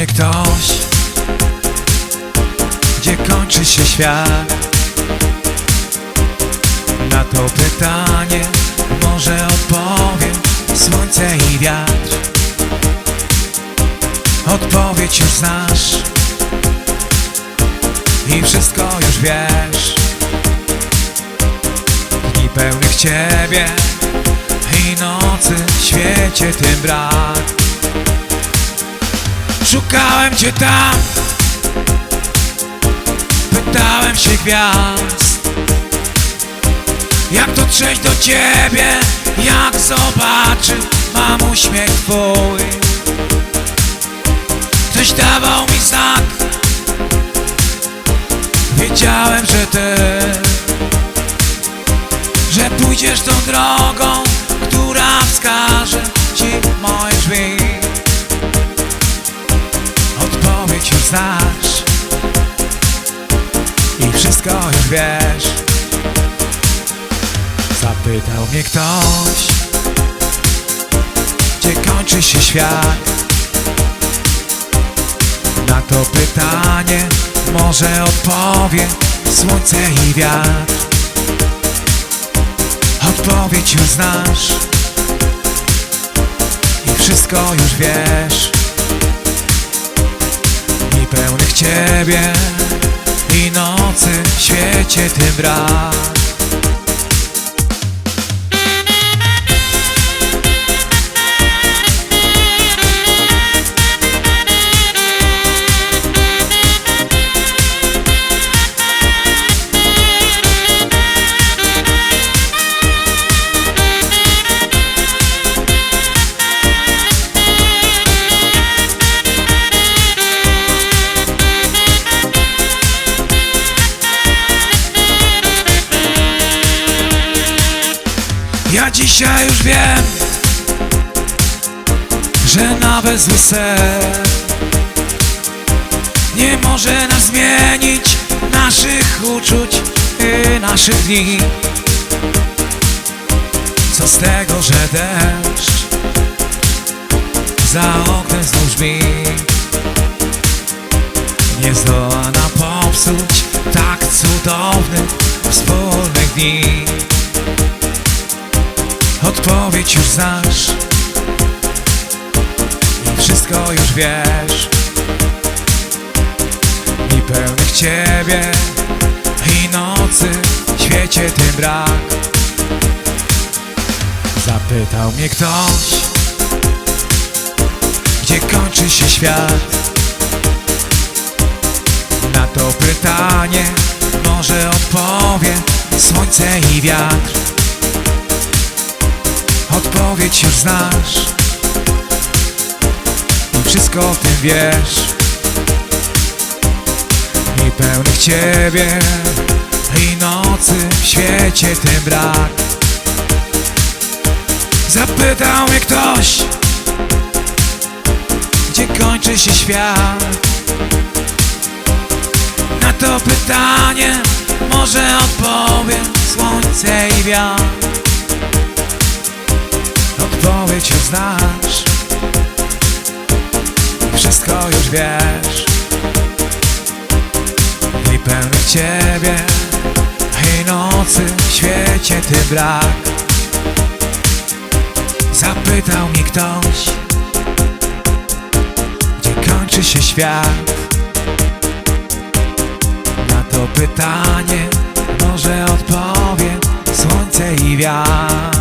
Mnie ktoś Gdzie kończy się świat Na to pytanie Może odpowiem Słońce i wiatr. Odpowiedź już znasz I wszystko już wiesz. Dni pełnych Ciebie I nocy w świecie tym brak Szukałem Cię tam. Pytałem się gwiazd. Jak dotrzeć do Ciebie? Jak zobaczyć? Mam uśmiech Twój. Ktoś dawał mi znak. Wiedziałem, że Ty Że pójdziesz tą drogą Która wskaże Ci moje drzwi Odpowiedź już znasz. I wszystko już wiesz. Zapytał mnie ktoś Gdzie kończy się świat. Na to pytanie Może odpowie Słońce i wiatr. Odpowiedź już znasz. I wszystko już wiesz pełnych Ciebie I nocy w świecie tym brak Ja dzisiaj już wiem Że nawet zły Nie może nas zmienić Naszych uczuć i naszych dni. Co z tego, że deszcz Za oknem znów brzmi? Nie zdoła nam popsuć Tak cudownych wspólnych dni Odpowiedź już znasz. I wszystko już wiesz. Dni pełnych Ciebie. I nocy świecie tym brak. Zapytał mnie ktoś Gdzie kończy się świat. Na to pytanie Może odpowie Słońce i wiatr Odpowiedź już znasz. I wszystko o tym wiesz. I pełnych Ciebie. I nocy w świecie tym brak. Zapytał mnie ktoś Gdzie kończy się świat. Na to pytanie Może odpowiem Słońce i wiatr Odpowiedź już znasz Wszystko już wiesz. I pełnych Ciebie I nocy w świecie Ty brak. Zapytał mnie ktoś Gdzie kończy się świat. Na to pytanie Może odpowie Słońce i wiatr